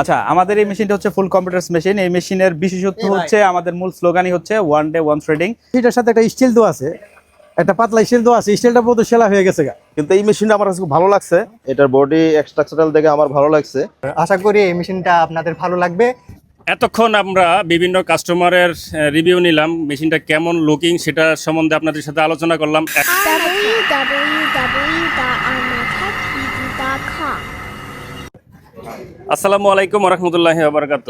আচ্ছা আমাদের এই মেশিনটা হচ্ছে ফুল কম্পিউটার মেশিন এই মেশিনের বিশেষত্ব হচ্ছে আমাদের মূল স্লোগানই হচ্ছে ওয়ান ডে ওয়ান থ্রেডিং এটার সাথে একটা স্টিল দেওয়া আছে। একটা পাতলা স্টিল দেওয়া আছে। স্টিলটা বহুত সেলা হয়ে গেছে গা। কিন্তু এই মেশিনটা আমার কাছে খুব ভালো লাগছে। এটার বডি স্ট্রাকচারাল দেখে আমার ভালো লাগছে। আশা করি এই মেশিনটা আপনাদের ভালো লাগবে। এতক্ষণ আমরা বিভিন্ন কাস্টমারের রিভিউ নিলাম। মেশিনটা কেমন লুকিং সেটা সম্বন্ধে আপনাদের সাথে আলোচনা করলাম। আসসালামু আলাইকুম রহমতুল্লাহি আবরকাত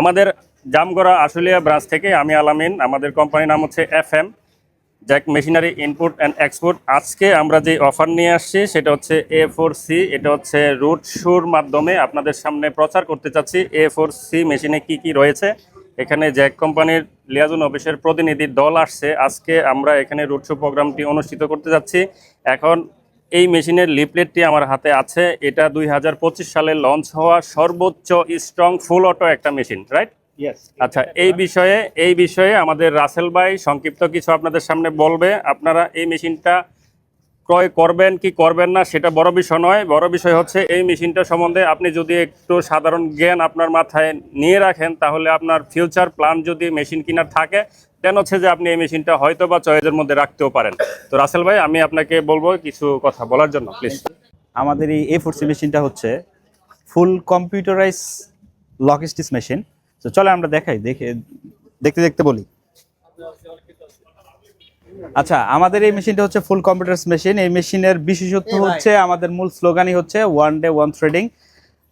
আমাদের জামগড়া আশুলিয়া ব্রাঞ্চ থেকে আমি আলামিন আমাদের কোম্পানির নাম হচ্ছে F M Jack machinery input and export আজকে আমরা যে অফার নিয়ে আসছি, সেটা হচ্ছে এ ফোর সি এটা হচ্ছে রুট শুর মাধ্যমে আপনাদের সামনে প্রচার করতে চাচ্ছি। এ ফোর সি মেশিনে কি কি রয়েছে? এখানে জ্যাক কোম্পানির লিয়াজুন অফিসের প্রতিনিধি দল আসছে। আজকে আমরা এখানে রুট শো প্রোগ্রামটি অনুষ্ঠিত করতে যাচ্ছি। এখন এই মেশিনের লিপলেটটি আমার হাতে আছে। এটা দুই হাজার পঁচিশ সালে লঞ্চ হওয়া সর্বোচ্চ স্ট্রং ফুল অটো একটা মেশিন রাইট আচ্ছা এই বিষয়ে এই বিষয়ে আমাদের রাসেল ভাই সংক্ষিপ্ত কিছু আপনাদের সামনে বলবে। আপনারা এই মেশিনটা ক্রয় করবেন কি করবেন না, সেটা বড় বিষয় নয়। বড় বিষয় হচ্ছে এই মেশিনটা সম্বন্ধে আপনি যদি একটু সাধারণ জ্ঞান আপনার মাথায় নিয়ে রাখেন, তাহলে আপনার ফিউচার প্ল্যান যদি মেশিন কেনার থাকে, দেন হচ্ছে যে আপনি এই মেশিনটা হয়তো বা চয়েসের মধ্যে রাখতেও পারেন। তো রাসেল ভাই, আমি আপনাকে বলব কিছু কথা বলার জন্য প্লিজ আমাদের এই এ ফোরসি মেশিনটা হচ্ছে full computerise lock stitch machine তো চলে আমরা দেখাই, দেখে, দেখতে দেখতে বলি। আচ্ছা আমাদের এই মেশিনটা হচ্ছে ফুল কম্পিউটার মেশিন এই মেশিনের বিশেষত্ব হচ্ছে আমাদের মূল স্লোগানই হচ্ছে ওয়ান ডে ওয়ান থ্রেডিং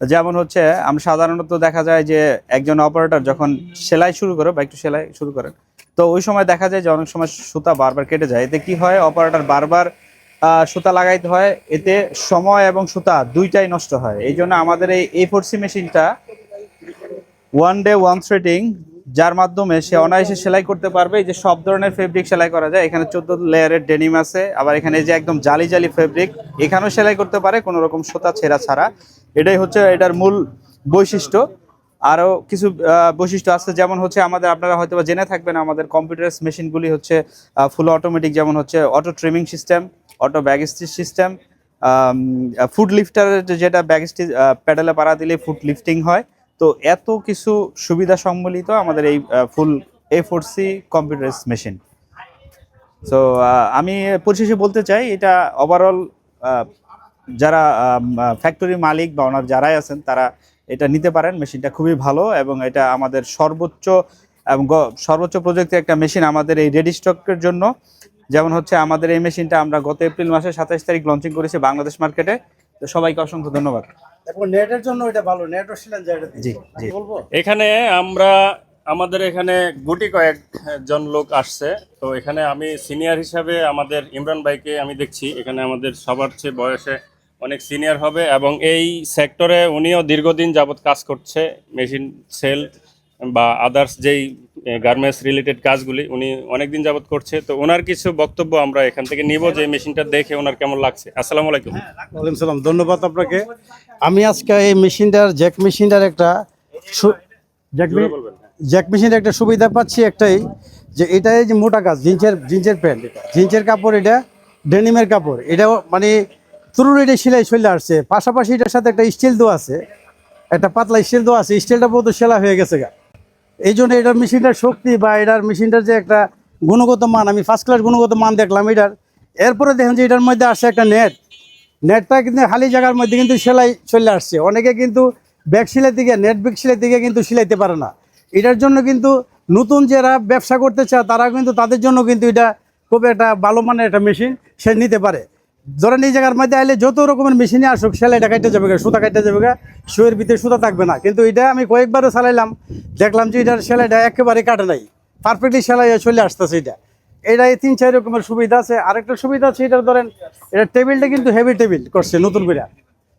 যেমন হচ্ছে আমরা সাধারণত দেখা যায় যে একজন অপারেটর যখন সেলাই শুরু করে বা একটু সেলাই শুরু করেন তো ওই সময় দেখা যায় যে অনেক সময় সুতা বারবার কেটে যায়। এতে কি হয় অপারেটর বারবার সুতা লাগাইতে হয় এতে সময় এবং সুতা দুইটাই নষ্ট হয়। এই জন্য আমাদের এই এ ফোরসি মেশিনটা ওয়ান ডে ওয়ান থ্রেডিং যার মাধ্যমে সে অনায়াসে সেলাই করতে পারবে। এই যে সব ধরনের ফেব্রিক সেলাই করা যায়। এখানে চোদ্দ লেয়ারের ডেনিম আছে। আবার এখানে যে একদম জালি জালি ফেব্রিক এখানেও সেলাই করতে পারে কোনো রকম সুতা ছেঁড়া ছাড়া। এটাই হচ্ছে এটার মূল বৈশিষ্ট্য। আরও কিছু বৈশিষ্ট্য আছে যেমন হচ্ছে আমাদের আপনারা হয়তো বা জেনে থাকবেন আমাদের কম্পিউটার মেশিনগুলি হচ্ছে ফুল অটোমেটিক যেমন হচ্ছে auto trimming system auto bag stitch system foot লিফটারের যেটা ব্যাগ স্টিচ প্যাডেলে পাড়া দিলে ফুড লিফটিং হয়। তো এত কিছু সুবিধা সম্বলিত আমাদের এই full A four C computer machine so আমি পরিশেষে বলতে চাই, এটা ওভারঅল যারা ফ্যাক্টরি মালিক বা ওনার যারাই আছেন, তারা এটা নিতে পারেন। মেশিনটা খুবই ভালো এবং এটা আমাদের সর্বোচ্চ, এবং সর্বোচ্চ প্রযুক্তির একটা মেশিন আমাদের এই রেডি স্টকের জন্য। যেমন হচ্ছে আমাদের এই মেশিনটা আমরা গত এপ্রিল মাসের সাতাইশ তারিখ লঞ্চিং করেছি বাংলাদেশ মার্কেটে তো সবাইকে অসংখ্য ধন্যবাদ। এখন নেটের জন্য এটা ভালো নেট ছিলেন যে জি জি। বলব? এখানে আমরা আমাদের এখানে গুটি কয়েক জন লোক আসছে। তো এখানে আমি সিনিয়র হিসাবে আমাদের ইমরান ভাইকে আমি দেখছি। এখানে আমাদের সবার চেয়ে বয়সে অনেক সিনিয়র হবে এবং এই সেক্টরে উনিও দীর্ঘদিন যাবৎ কাজ করছে মেশিন সেল বা আদার্স যেই গার্মেন্টস রিলেটেড কাজগুলি উনি অনেকদিন যাবৎ করছে। তো ওনার কিছু বক্তব্য আমরা এখান থেকে নিব যে মেশিনটা দেখে ওনার কেমন লাগছে। আসসালামু আলাইকুম। ওয়ালাইকুম সালাম। ধন্যবাদ আপনাকে। আমি আজকে এই মেশিনটার জ্যাক মেশিনটার একটা জ্যাক মে- মেশিনের একটা সুবিধা পাচ্ছি একটাই যে এটা এই যে মোটা কাজ জিন্সের জিন্সের প্যান্ট। জিন্সের কাপড় এটা ডেনিমের কাপড়। এটাও মানে তুরুর এটা সেলাই চলে আসছে। পাশাপাশি এটার সাথে একটা স্টিল দেওয়া আছে। একটা পাতলা স্টিল দেওয়া আছে। স্টিলটা বহুত সেলা হয়ে গেছে গা। এই জন্য এটার মেশিনটার শক্তি বা এটার মেশিনটার যে একটা গুণগত মান, আমি ফার্স্ট ক্লাস গুণগত মান দেখলাম এটার। এরপরে দেখেন যে এটার মধ্যে আসছে একটা নেট নেটটা কিন্তু খালি জায়গার মধ্যে কিন্তু সেলাই চলে আসছে। অনেকে কিন্তু ব্যাগ সেলাই থেকে নেট ব্যাগ সেলাই থেকে কিন্তু সেলাইতে পারে না। এটার জন্য কিন্তু নতুন যারা ব্যবসা করতে চায় তারা কিন্তু তাদের জন্য কিন্তু এটা খুব একটা ভালো মানের একটা মেশিন সে নিতে পারে। ধরেন এই জায়গার মধ্যে আইলে যত রকমের মেশিনে আসুক সেলাইটা কাটতে যাবে সুতা কাটতে যাবে শুয়ের ভিতরে সুতা থাকবে না। কিন্তু এটা আমি কয়েকবারও চালাইলাম, দেখলাম যে এটার সেলাইটা একেবারে কাটে নাই। পারফেক্টলি সেলাই চলে আসতেছে এটা। এটা এই তিন, চার রকমের সুবিধা আছে। আরেকটা সুবিধা আছে এটা ধরেন, এটা টেবিলটা কিন্তু হেভি টেবিল করছে নতুন করে।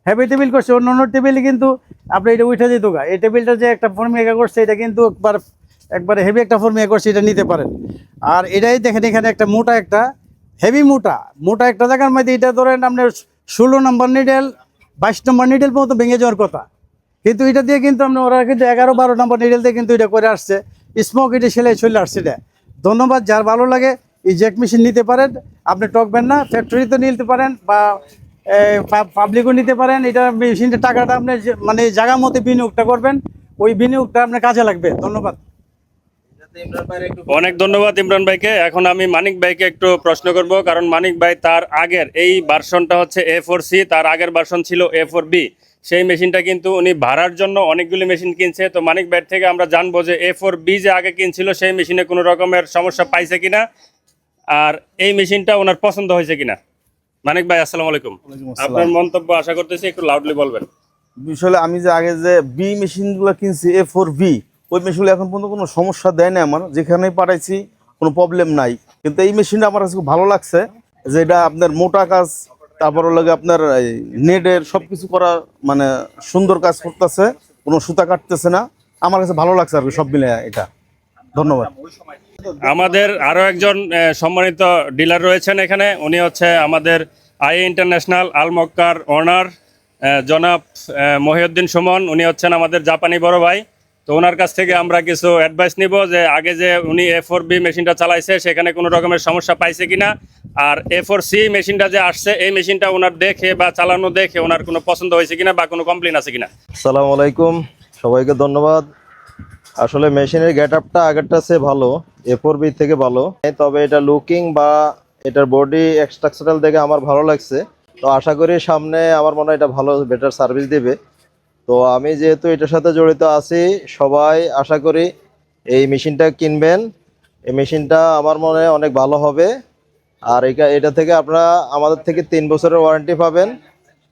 হেভি টেবিল করছে, অন্য অন্য টেবিলে কিন্তু আপনি এটা উঠে যেত গা। এই টেবিলটা যে একটা ফর্মিয়া করছে, এটা কিন্তু একবার, একবারে হেভি একটা ফর্মিয়া করছে, এটা নিতে পারেন। আর এটাই দেখেন, এখানে একটা মোটা একটা হেভি মোটা। মোটা একটা জায়গার মধ্যে এটা ধরেন আপনার ষোলো নম্বর নিডেল বাইশ নম্বর নিডেল পর্যন্ত ভেঙে যাওয়ার কথা। কিন্তু এটা দিয়ে কিন্তু আমরা ওরা কিন্তু এগারো বারো নম্বর নিডেল দিয়ে কিন্তু এটা করে আসছে। স্মোক এটা সেলাই চলে আসছে এটা। ধন্যবাদ, যার ভালো লাগে, এই জ্যাক মেশিন নিতে পারেন। আপনি টকবেন না ফ্যাক্টরিতে নিতে পারেন বা পাবলিকও নিতে পারেন। এটা মেশিনটা টাকাটা আপনি মানে জায়গা মতো বিনিয়োগটা করবেন। ওই বিনিয়োগটা আপনার কাজে লাগবে। ধন্যবাদ। অনেক ধন্যবাদ ইমরান ভাইকে। এখন আমি মানিক ভাইকে একটু প্রশ্ন করব কারণ মানিক ভাই তার আগের এই ভার্সনটা হচ্ছে এ ফোর সি তার আগের ভার্সন ছিল এ ফোর বি সেই মেশিনটা কিন্তু উনি ভাড়ার জন্য অনেকগুলি মেশিন কিনছে। তো মানিক ভাই থেকে আমরা জানব যে এ ফোর বি যে আগে কিনছিল সেই মেশিনে কোনো রকমের সমস্যা পাইছে কিনা আর এই মেশিনটা ওনার পছন্দ হয়েছে কিনা। মানিক ভাই আসসালামু আলাইকুম। আপনার মন্তব্য আশা করতেছি একটু লাউডলি বলবেন। বিষয়ে আমি যে আগে যে বি মেশিনগুলো কিনছি এ ফোর বি ওই মেশিনগুলো এখন পর্যন্ত কোনো সমস্যা দেয় না আমার। যেখানেই পাঠাইছি, কোনো প্রবলেম নাই। কিন্তু এই মেশিনটা আমার কাছে খুব ভালো লাগছে যে এটা আপনার মোটা কাজ, তারপর লাগে আপনার নেটের সব কিছু করা মানে সুন্দর কাজ করতেছে, কোনো সুতা কাটতেছে না। আমার কাছে ভালো লাগছে আর কি সব মিলে এটা। ধন্যবাদ। আমাদের আরও একজন সম্মানিত ডিলার রয়েছেন এখানে। উনি হচ্ছে আমাদের আই ইন্টারন্যাশনাল আল আলমক্কার ওনার জনাব মহিউদ্দিন সুমন। উনি হচ্ছেন আমাদের জাপানি বড় ভাই। তো ওনার কাছ থেকে আমরা কিছু অ্যাডভাইস নিব যে আগে যে উনি এ ফোর বি মেশিনটা চালাইছে, সেখানে কোনো রকমের সমস্যা পাইছে কিনা। আর এ ফোর সি মেশিনটা যে আসছে, এই মেশিনটা ওনার দেখে বা চালানো দেখে ওনার কোনো পছন্দ হয়েছে কিনা বা কোনো কমপ্লেন আছে কিনা? সালাম আলাইকুম, সবাইকে ধন্যবাদ। আসলে মেশিনের গেট আপটা আগেরটা সে ভালো এ ফোর বি থেকে ভালো। তবে এটা লুকিং বা এটার বডি স্ট্রাকচারাল দেখে আমার ভালো লাগছে। তো আশা করি সামনে আমার মনে হয় এটা ভালো বেটার সার্ভিস দেবে। তো আমি যেহেতু এটার সাথে জড়িত আছি সবাই আশা করি এই মেশিনটা কিনবেন। এই মেশিনটা আমার মনে অনেক ভালো হবে। আর এটা এটা থেকে আপনারা আমাদের থেকে তিন বছরের ওয়ারেন্টি পাবেন।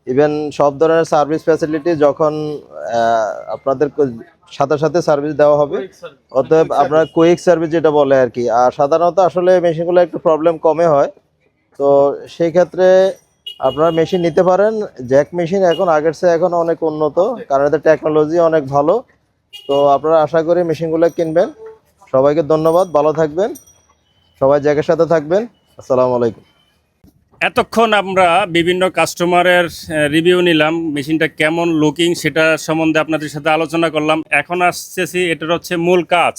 ইভেন সব ধরনের সার্ভিস ফ্যাসিলিটি যখন আপনাদের সাথে সাথে সার্ভিস দেওয়া হবে। অতএব আপনার কুইক সার্ভিস যেটা বলে আর কি। আর সাধারণত আসলে মেশিনগুলো একটু প্রবলেম কমে হয়। তো সেই ক্ষেত্রে আপনারা মেশিন নিতে পারেন। জ্যাক মেশিন এখন আগের চেয়ে এখন অনেক উন্নত, কারণ এদের টেকনোলজি অনেক ভালো। তো আপনারা আশা করি মেশিনগুলো কিনবেন। সবাইকে ধন্যবাদ, ভালো থাকবেন। সবাই জ্যাকের সাথে থাকবেন। আসসালামু আলাইকুম। এতক্ষণ আমরা বিভিন্ন কাস্টমারের রিভিউ নিলাম, মেশিনটা কেমন লুকিং সেটা সম্বন্ধে আপনাদের সাথে আলোচনা করলাম। এখন আসতেছি, এটার হচ্ছে মূল কাজ।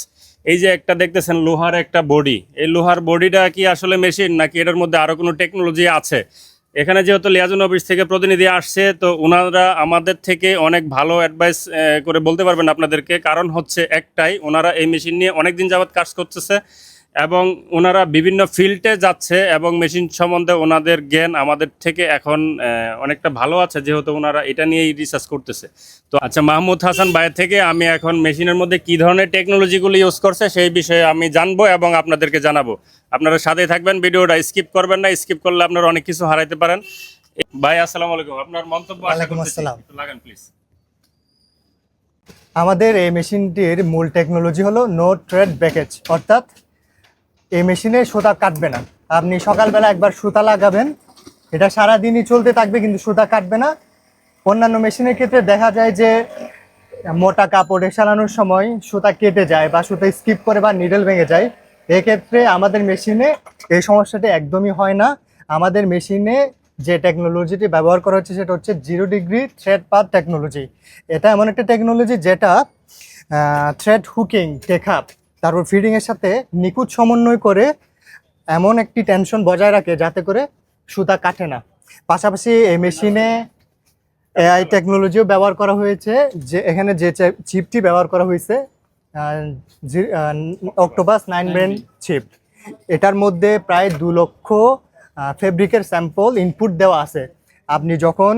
এই যে একটা দেখতেছেন, লোহার একটা বডি এই লোহার বডিটা কি আসলে মেশিন নাকি এটার মধ্যে আরও কোনো টেকনোলজি আছে? এখানে যেহেতু লিয়াজুন অফিস থেকে প্রতিনিধি আসছে, তো ওনারা আমাদের থেকে অনেক ভালো অ্যাডভাইস করে বলতে পারবেন আপনাদেরকে। কারণ হচ্ছে একটাই ওনারা এই মেশিন নিয়ে অনেকদিন যাবৎ কাজ করতেছে। এবং ওনারা বিভিন্ন ফিল্ডে যাচ্ছে এবং মেশিন সম্বন্ধে ওনাদের জ্ঞান আমাদের থেকে এখন অনেকটা ভালো আছে যেহেতু ওনারা এটা নিয়েই রিসার্চ করতেছে। তো আচ্ছা মাহমুদ হাসান ভাইয়ের থেকে আমি এখন মেশিনের মধ্যে কি ধরনের টেকনোলজিগুলো ইউজ করছে সেই বিষয়ে আমি জানব এবং আপনাদেরকে জানাব। আপনারা সাথে থাকবেন ভিডিওটা স্কিপ করবেন না স্কিপ করলে আপনারা অনেক কিছু হারাইতে পারেন। ভাই আসসালামু আলাইকুম। আপনার মন্তব্য। লাগান প্লিজ আমাদের এই মেশিনটির মূল টেকনোলজি হলো নো ট্রেড ব্যাকেজ অর্থাৎ এই মেশিনে সুতা কাটবে না। আপনি সকালবেলা একবার সুতা লাগাবেন। এটা সারাদিনই চলতে থাকবে, কিন্তু সুতা কাটবে না। অন্যান্য মেশিনের ক্ষেত্রে দেখা যায় যে মোটা কাপড়ে চালানোর সময় সুতা কেটে যায় বা সুতা স্কিপ করে বা নিডল ভেঙে যায়। এক্ষেত্রে আমাদের মেশিনে এই সমস্যাটি একদমই হয় না। আমাদের মেশিনে যে টেকনোলজিটি ব্যবহার করা হচ্ছে, সেটা হচ্ছে zero degree thread path technology এটা এমন একটা টেকনোলজি যেটা থ্রেড হুকিং টেকআপ তারপর ফিডিংয়ের সাথে নিখুঁত সমন্বয় করে এমন একটি টেনশন বজায় রাখে যাতে করে সুতা কাটে না। পাশাপাশি এই মেশিনে এআই টেকনোলজিও ব্যবহার করা হয়েছে যে এখানে যে চিপটি ব্যবহার করা হয়েছে অক্টোপাস নাইন ব্রেন চিপ এটার মধ্যে প্রায় দু লক্ষ ফেব্রিকের স্যাম্পল ইনপুট দেওয়া আছে। আপনি যখন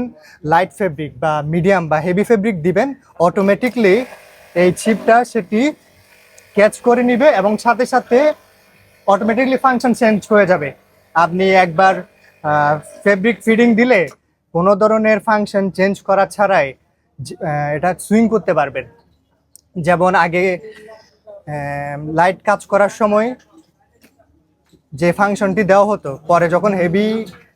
লাইট ফেব্রিক বা মিডিয়াম বা হেভি ফেব্রিক দিবেন অটোমেটিকলি এই চিপটা সেটি ক্যাচ করে নিবে এবং সাথে সাথে অটোমেটিকলি ফাংশন চেঞ্জ হয়ে যাবে। আপনি একবার ফেব্রিক ফিডিং দিলে কোনো ধরনের ফাংশন চেঞ্জ করা ছাড়াই এটা সুইং করতে পারবেন। যেমন আগে লাইট কাজ করার সময় যে ফাংশনটি দেওয়া হতো, পরে যখন হেভি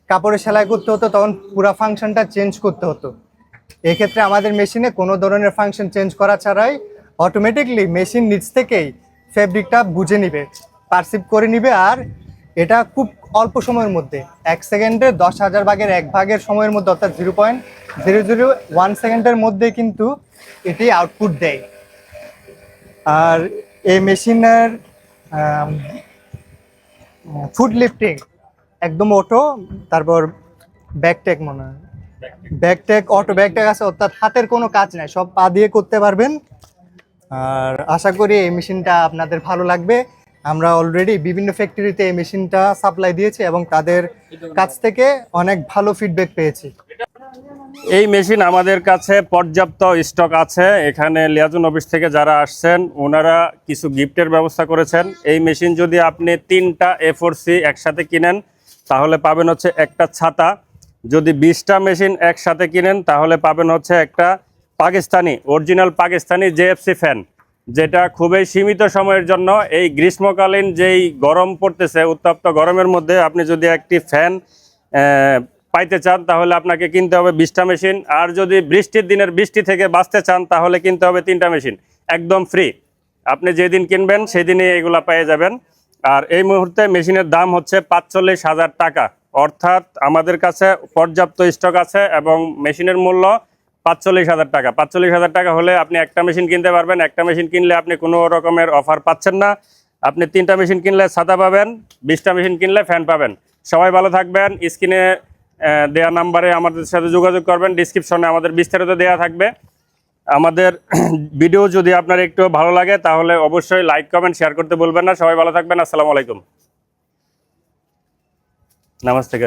কাপড়ে সেলাই করতে হতো, তখন পুরো ফাংশনটা চেঞ্জ করতে হতো। এক্ষেত্রে আমাদের মেশিনে কোনো ধরনের ফাংশন চেঞ্জ করা ছাড়াই অটোমেটিকলি মেশিন নিচ থেকেই ফেব্রিকটা বুঝে নিবে পারসিভ করে নিবে আর এটা খুব অল্প সময়ের মধ্যে এক সেকেন্ডে দশ হাজার ভাগের এক ভাগের সময়ের মধ্যে অর্থাৎ zero point zero zero one সেকেন্ডের মধ্যে কিন্তু এটি আউটপুট দেয়। আর এই মেশিনের ফুড লিফটিং একদম অটো তারপর ব্যাকটেক মনে হয়। Back tack auto back tack আছে অর্থাৎ হাতের কোনো কাজ নাই সব পা দিয়ে করতে পারবেন। আর আশা করি এই মেশিনটা আপনাদের ভালো লাগবে। আমরা অলরেডি বিভিন্ন ফ্যাক্টরিতে এই মেশিনটা সাপ্লাই দিয়েছি এবং তাদের কাছ থেকে অনেক ভালো ফিডব্যাক পেয়েছি। এই মেশিন আমাদের কাছে পর্যাপ্ত স্টক আছে। এখানে লিয়াজুন অফিস থেকে যারা আসছেন, ওনারা কিছু গিফটের ব্যবস্থা করেছেন। এই মেশিন যদি আপনি তিনটা এ একসাথে কিনেন, তাহলে পাবেন হচ্ছে একটা ছাতা। যদি বিশটা মেশিন একসাথে কিনেন, তাহলে পাবেন হচ্ছে একটা Pakistani original Pakistani JFC fan যেটা খুবই সীমিত সময়ের জন্য এই গ্রীষ্মকালীন যেই গরম পড়তেছে, উত্তপ্ত গরমের মধ্যে আপনি যদি একটি ফ্যান পাইতে চান, তাহলে আপনাকে কিনতে হবে বিশটা মেশিন আর যদি বৃষ্টির দিনের বৃষ্টি থেকে বাঁচতে চান, তাহলে কিনতে হবে তিনটা মেশিন একদম ফ্রি আপনি যেদিন কিনবেন, সেদিনই এগুলা পেয়ে যাবেন। আর এই মুহূর্তে মেশিনের দাম হচ্ছে পাঁচচল্লিশ হাজার টাকা। অর্থাৎ আমাদের কাছে পর্যাপ্ত স্টক আছে এবং মেশিনের মূল্য পাঁচচল্লিশ হাজার টাকা। পাঁচচল্লিশ হাজার টাকা হলে আপনি একটা মেশিন কিনতে পারবেন। একটা মেশিন কিনলে আপনি কোনো রকমের অফার পাচ্ছেন না। আপনি তিনটা মেশিন কিনলে ছাতা পাবেন, বিশটা মেশিন কিনলে ফ্যান পাবেন। সবাই ভালো থাকবেন। স্ক্রিনে দেওয়া নাম্বারে আমাদের সাথে যোগাযোগ করবেন। ডিসক্রিপশনে আমাদের বিস্তারিত দেওয়া থাকবে। আমাদের ভিডিও যদি আপনার একটু ভালো লাগে, তাহলে অবশ্যই লাইক কমেন্ট শেয়ার করতে বলবেন না। সবাই ভালো থাকবেন। আসসালামু আলাইকুম। নামাজ থেকে